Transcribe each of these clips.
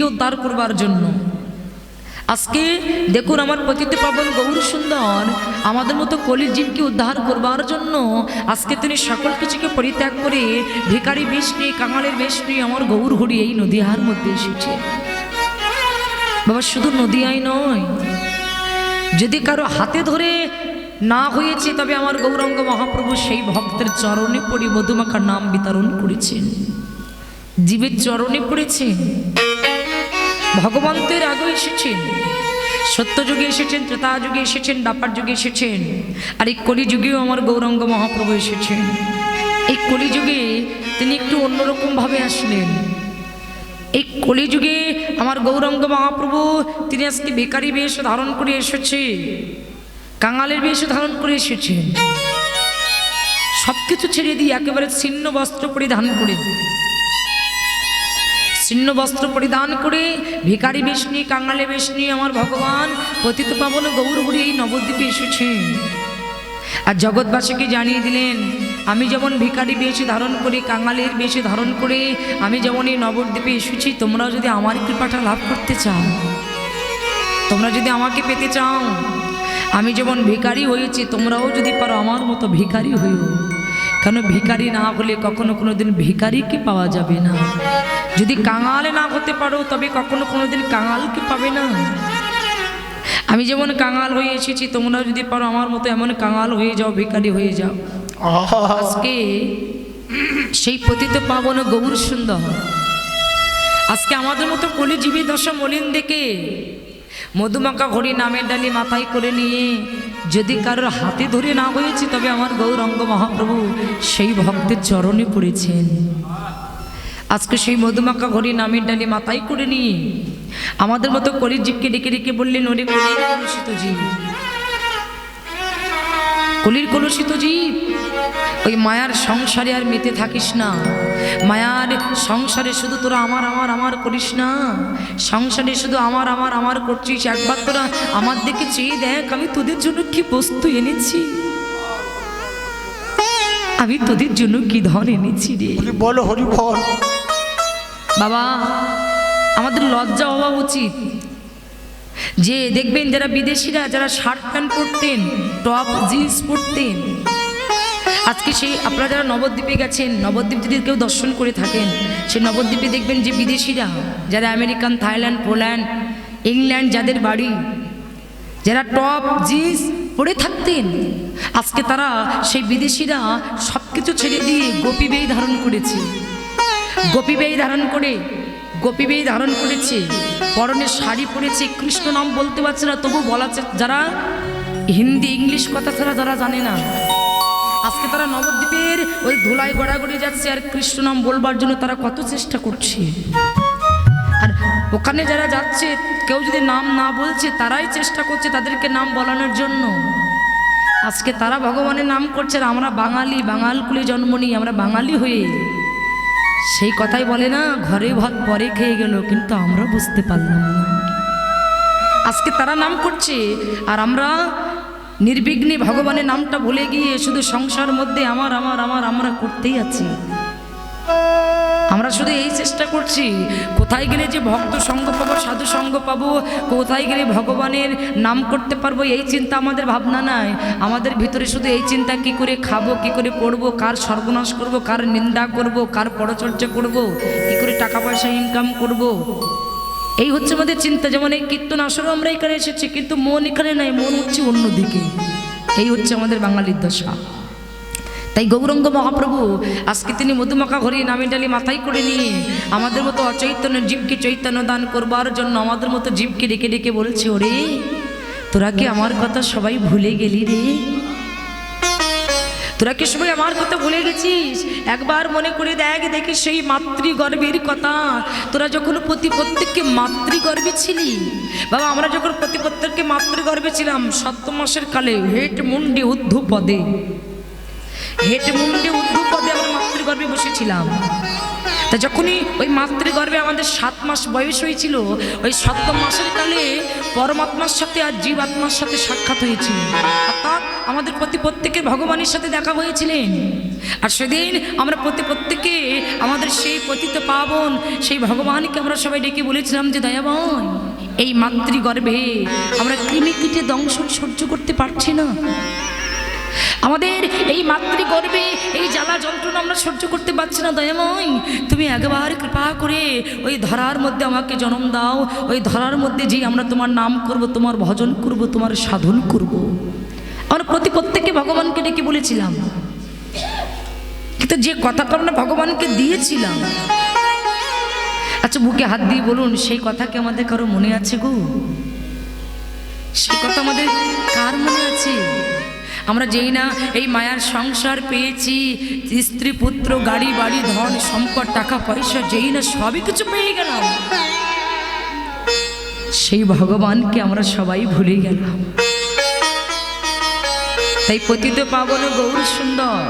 জীবকে উদ্ধার করবার জন্য। আজকে দেখুন আমার পতিত পাবন গৌর সুন্দর, আমাদের মতো কলির জীবকে উদ্ধার করবার জন্য আজকে তিনি সকল কিছুকে পরিত্যাগ করে ভিকারি বেশ নিয়ে, কাঙালের বেশ নিয়ে আমার গৌর হরি এই নদীহার মধ্যে এসেছে। বাবা, শুধু নদীয়াই নয়, যদি কারও হাতে ধরে না হয়েছে, তবে আমার গৌরঙ্গ মহাপ্রভু সেই ভক্তের চরণে পড়ি, মধুমাখার নাম বিতরণ করেছেন। জীবের চরণে পড়েছেন। ভগবন্তের আগে এসেছেন। সত্যযুগে এসেছেন, ত্রেতা যুগে এসেছেন দাপার যুগে এসেছেন, আর এই কলিযুগেও আমার গৌরঙ্গ মহাপ্রভু এসেছেন। এই কলিযুগে তিনি একটু অন্যরকমভাবে আসলেন। এই কলিযুগে আমার গৌরঙ্গ মহাপ্রভু, তিনি আজকে বেকারি বেশ ধারণ করে এসেছে, কাঙালের বেশ ধারণ করে এসেছেন। সব কিছু ছেড়ে দিয়ে একেবারে ছিন্ন বস্ত্র পরিধান করে ছিন্ন বস্ত্র পরিধান করে ভিকারি নিয়ে কাঙালে নিয়ে আমার ভগবান, পতিত পাবন এই নবদ্বীপে এসেছেন আর জগৎবাসীকে জানিয়ে দিলেন, আমি যেমন ভিকারি বেশি ধারণ করি, কাঙালের বেশি ধারণ করে, আমি যেমন এই নবদ্বীপে এসেছি তোমরাও যদি আমার কৃপাটা লাভ করতে চাও, তোমরা যদি আমাকে পেতে চাও, আমি যেমন ভিখারি হয়েছি, তোমরাও যদি পারো আমার মতো ভিখারি হইও কেন ভিখারি না হলে কখনো কোনো দিন ভিখারিকে পাওয়া যাবে না? যদি কাঙালে না হতে পারো তবে কখনো কোনো দিন কাঙালকে পাবে না? আমি যেমন কাঙাল হয়ে এসেছি তোমরা যদি পারো আমার মতো এমন কাঙাল হয়ে যাও ভিখারি হয়ে যাও। আজকে সেই পতিত পাবন গৌর সুন্দর। আজকে আমাদের মতো কলিজীবী দশা মলিন দেখে মধুমাকা ঘড়ি নামের ডালি মাথায় করে নিয়ে যদি কারোর হাতে ধরে না হয়েছে, তবে আমার গৌরঙ্গ মহাপ্রভু সেই ভক্তের চরণে পড়েছেন। আজকে সেই মধুমাকা ঘড়ি নামের ডালি মাথায় করে নিয়ে আমাদের মতো কলির জীবকে ডেকে ডেকে বললেন, ওরে কলির কলুষিত জীব, কলির কলুষিত জীব, ওই মায়ার সংসারে আর মেতে থাকিস না। মায়ার সংসারে শুধু তোরা আমার আমার আমার করিস না। সংসারে শুধু আমার আমার আমার করছিস। একবার তোরা আমার দিকে চেয়ে দেখ আমি তোদের জন্য কি বস্তু এনেছি। আমি তোদের জন্য কি ধন এনেছি রে। বলো হরি বল বাবা আমাদের লজ্জা হওয়া উচিত। যে দেখবেন যারা বিদেশিরা যারা শার্ট প্যান্ট পরতেন টপ জিন্স পরতেন আজকে সেই আপনারা যারা নবদ্বীপে গেছেন, নবদ্বীপ যদি কেউ দর্শন করে থাকেন সেই নবদ্বীপে দেখবেন যে বিদেশিরা, যারা আমেরিকান, থাইল্যান্ড, পোল্যান্ড, ইংল্যান্ড যাদের বাড়ি, যারা টপ জিন্স পরে থাকতেন, আজকে তারা সেই বিদেশিরা সব কিছু ছেড়ে দিয়ে গোপী বেই ধারণ করেছে। গোপী বেই ধারণ করে, গোপী বেই ধারণ করেছে পরনে শাড়ি পরেছে, কৃষ্ণ নাম বলতে পারছে না, তবু বলা যারা হিন্দি, ইংলিশ কথা ছাড়া যারা জানে না আজকে তারা নবদ্বীপের ওই ধুলায় গড়াগড়ি যাচ্ছে আর কৃষ্ণ নাম বলবার জন্য তারা কত চেষ্টা করছে। আর ওখানে যারা যাচ্ছে, কেউ যদি নাম না বলছে, তারাই চেষ্টা করছে তাদেরকে নাম বলানোর জন্য। আজকে তারা ভগবানের নাম করছে আর আমরা বাঙালি বাঙাল কুলে জন্ম নিই আমরা বাঙালি হয়ে সেই কথাই বলে না, ঘরে ভাত পরে খেয়ে গেল, কিন্তু আমরা বুঝতে পারলাম না। আজকে তারা নাম করছে, আর আমরা নির্বিঘ্নে ভগবানের নামটা ভুলে গিয়ে শুধু সংসার মধ্যে আমার আমার আমার, আমরা করতেই আছি আমরা শুধু এই চেষ্টা করছি, কোথায় গেলে যে ভক্ত সঙ্গ পাবো, সাধু সঙ্গ পাবো, কোথায় গেলে ভগবানের নাম করতে পারব, এই চিন্তা আমাদের ভাবনা নাই আমাদের ভিতরে শুধু এই চিন্তা, কি করে খাব, কি করে পড়ব, কার সর্বনাশ করব, কার নিন্দা করব, কার পরচর্চা করব, কি করে টাকা পয়সা ইনকাম করব। এই হচ্ছে আমাদের চিন্তা, যেমন এই কীর্তন আসরেও আমরা এখানে এসেছি, কিন্তু মন এখানে নাই, মন হচ্ছে অন্যদিকে। এই হচ্ছে আমাদের বাঙালির দশা। তাই গৌরঙ্গ মহাপ্রভু, আজকে তিনি মধুমাখা ঘরে নামি ডালি মাথায় করে নিয়ে আমাদের মতো অচৈতন্য জীবকে চৈতন্য দান করবার জন্য আমাদের মতো জীবকে ডেকে ডেকে বলছে, ওরে, তোরা কি আমার কথা সবাই ভুলে গেলি রে? তোরা কি সবাই আমার কথা ভুলে গেছিস? একবার মনে করে দেখ, দেখি সেই মাতৃগর্ভের কথা। তোরা যখন প্রতি প্রত্যেককে মাতৃগর্ভে ছিলি, বাবা, আমরা যখন প্রতি প্রত্যেককে মাতৃগর্ভে ছিলাম সপ্ত মাসের কালে হেট মুন্ডি উদ্ধ পদে হেট মুন্ডে উদ্ধ পদে আমরা মাতৃগর্ভে বসেছিলাম। তা যখনই ওই মাতৃগর্ভে আমাদের সাত মাস বয়স হয়েছিল, ওই সপ্তম মাসের কালে পরমাত্মার সাথে আর জীবাত্মার সাথে সাক্ষাৎ হয়েছিল অর্থাৎ আমাদের প্রতি প্রত্যেকে ভগবানের সাথে দেখা হয়েছিলেন। আর সেদিন আমরা প্রতি প্রত্যেকে আমাদের সেই পতিত পাবন, সেই ভগবানকে আমরা সবাই ডেকে বলেছিলাম যে, দয়াবন, এই মাতৃগর্ভে আমরা কৃমি কীটে দংশন সহ্য করতে পারছি না। আমাদের এই মাতৃগর্ভে এই জ্বালা যন্ত্রণা আমরা সহ্য করতে পারছি না, দয়াময়। তুমি একবার কৃপা করে ওই ধরার মধ্যে আমাকে জন্ম দাও। ওই ধরার মধ্যে যে আমরা তোমার নাম করব, তোমার ভজন করব, তোমার সাধন করব। আমরা প্রতি প্রত্যেকে ভগবানকে ডেকে বলেছিলাম। কিন্তু যে কথাটা আমরা ভগবানকে দিয়েছিলাম আচ্ছা বুকে হাত দিয়ে বলুন, সেই কথা কি আমাদের কারও মনে আছে গো? সে কথা আমাদের কার মনে আছে? আমরা যেই না, এই মায়ার সংসার পেয়েছি, স্ত্রী, পুত্র, গাড়ি, বাড়ি, ধন, সম্পদ, টাকা, পয়সা, যেই না, সবই কিছু পেয়ে গেলাম। সেই ভগবানকে আমরা সবাই ভুলে গেলাম। তাই পতিত পাবন গৌর সুন্দর।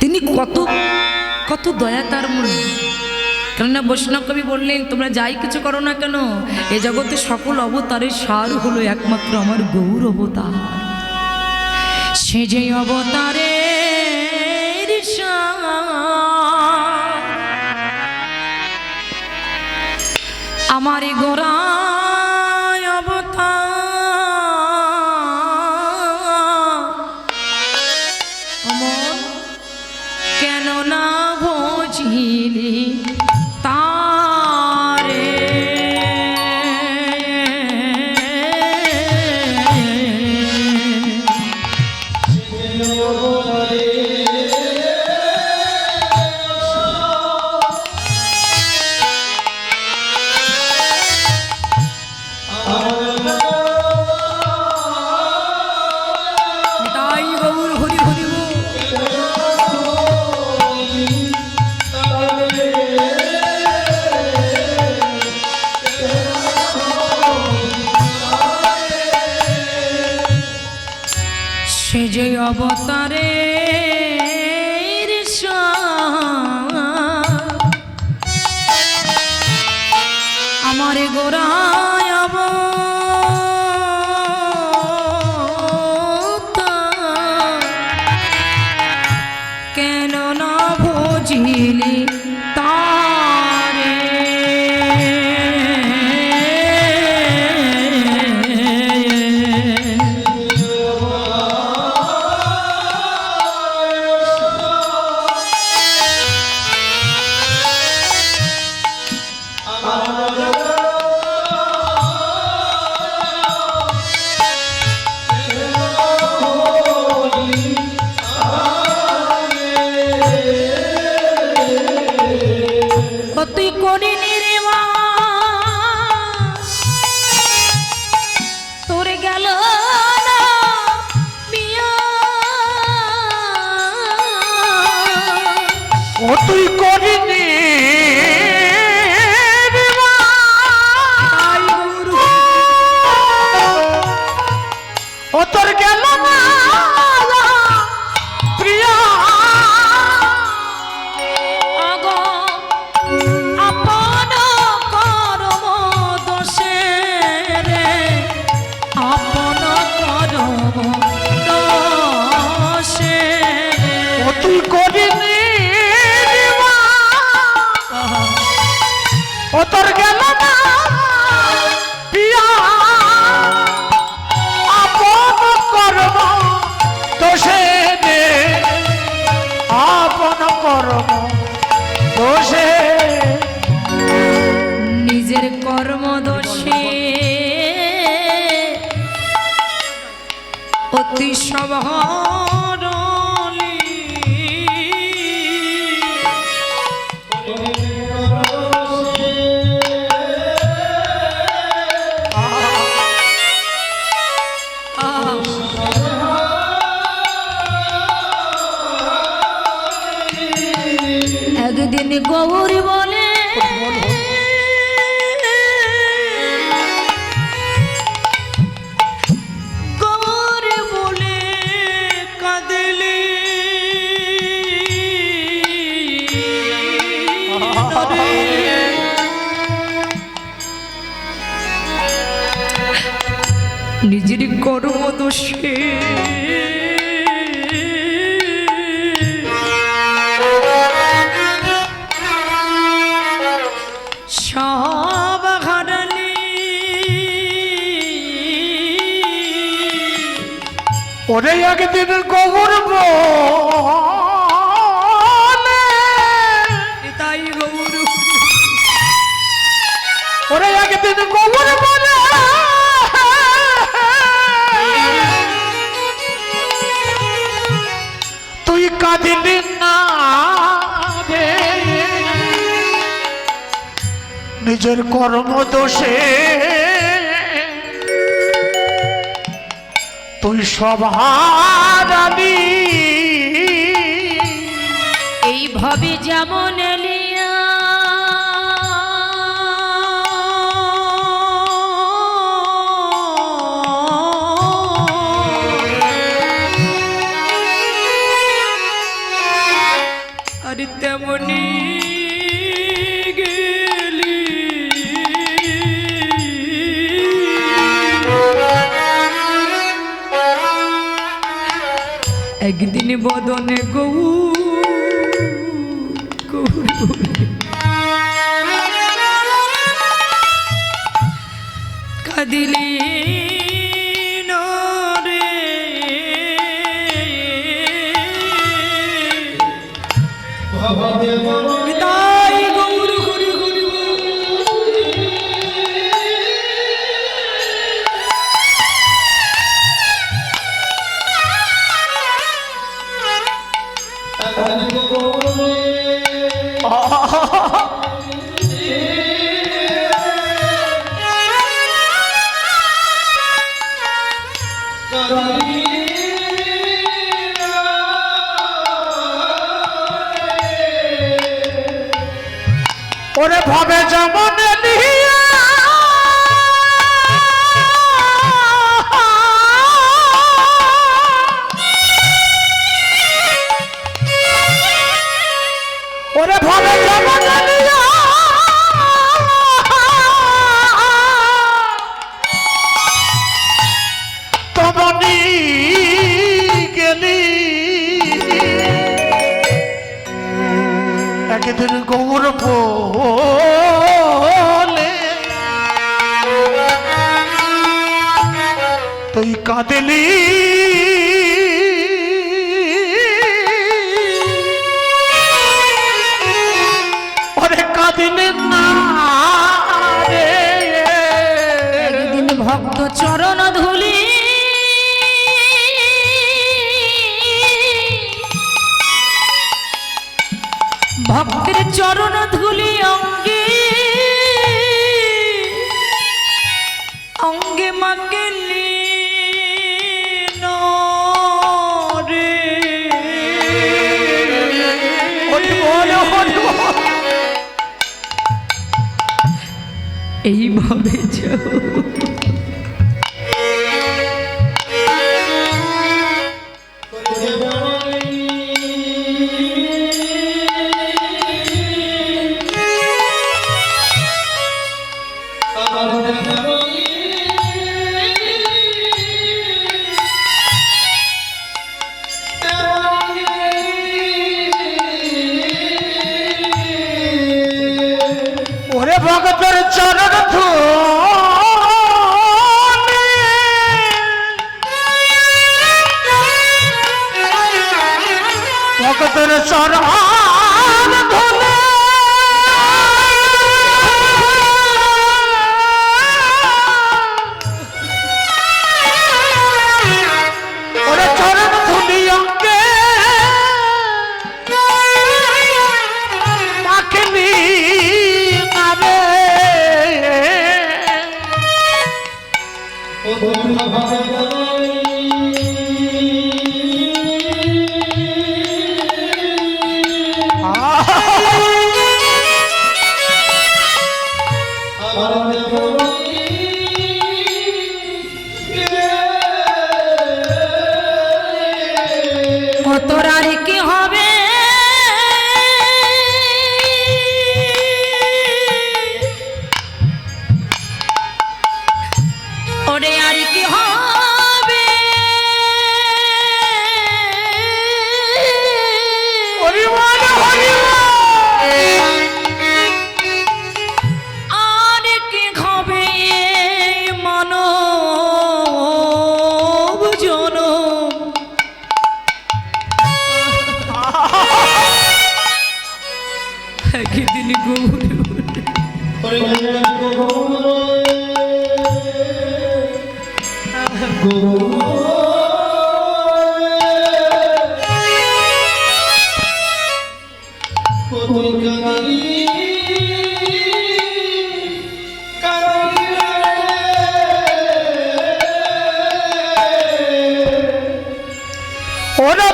তিনি কত কত দয়া তার মনে। কেননা বৈষ্ণব কবি বললেন, তোমরা যাই কিছু করো না কেন, এ জগতে সকল অবতারের সার হলো একমাত্র আমার গৌর অবতার। সে যে অবতারে আমার গোড়ায় ও তুই করিনি। ও তোর গেল কর্ম সব হারালি ওরে একদিন গোবর না নিজের কর্ম দোষে তুই সব হারালি এইভাবে যেমন একদিন বদনে গৌ গৌর। কাদিলি ওরে ভাবে যেমন ওরে ভাবে বলে। তুই কাঁদলি ধুলি অঙ্গে। অঙ্গে মাকে এইভাবে যাও। পরে আর কি হয়? ওরে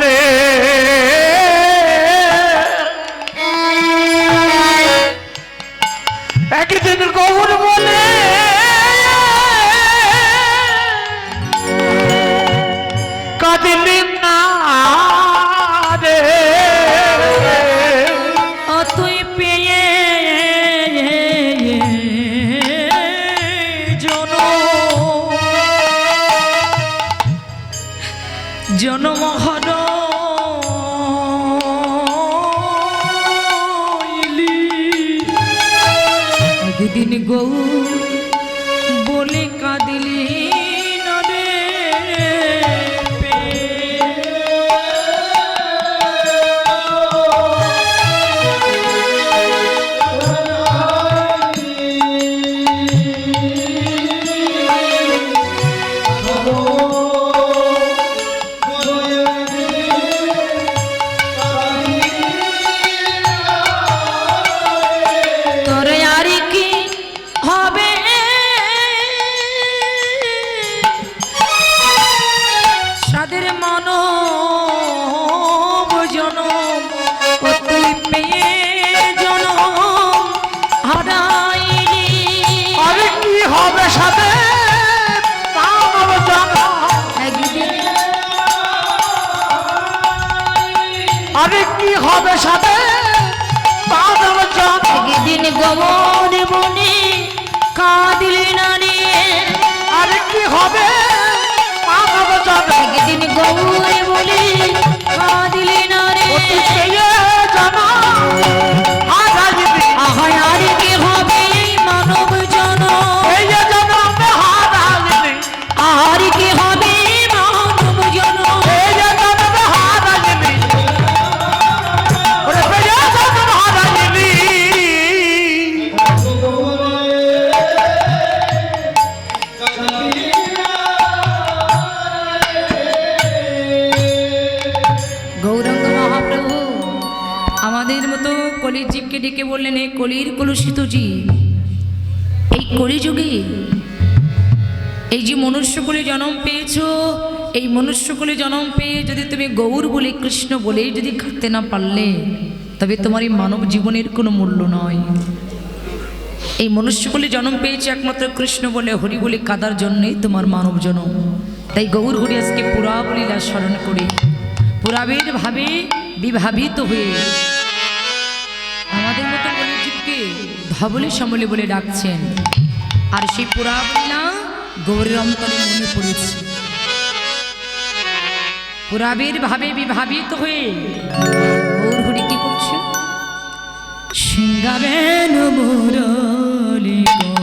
রে আরে কি হবে সাথে? একদিন গমন বনে কাঁদিলি নারী। আরে কি হবে? একদিন গৌরে বলে কাঁদিলি নারী। জানা হারাইবি আর কি আমাদের মতো কলির জীবকে ডেকে বললেন এই কলির কলুষিত জীব, এই কলিযুগে এই যে মনুষ্যকুলে জন্ম পেয়েছ, এই মনুষ্যকুলে জন্ম পেয়ে যদি তুমি গৌর বলে, কৃষ্ণ বলে যদি খাতে না পারলে, তবে তোমার এই মানব জীবনের কোনো মূল্য নয়। এই মনুষ্যকুলে জন্ম পেয়েছে একমাত্র কৃষ্ণ বলে, হরি বলে কাদার জন্যই তোমার মানব জন্ম। তাই গৌর হরি আজকে পুরাবলীলা স্মরণ করে পুরাবের ভাবে বিভাবিত হয়ে ধবলে সমলে বলে ডাকছেন। আর সেই পুরাবলীলা গৌরের অন্তরে মনে পড়েছে। পুরাবের ভাবে বিভাবিত হয়ে গৌর হরি কি করছে? সিঙ্গাবেন মুরলি রসরাজি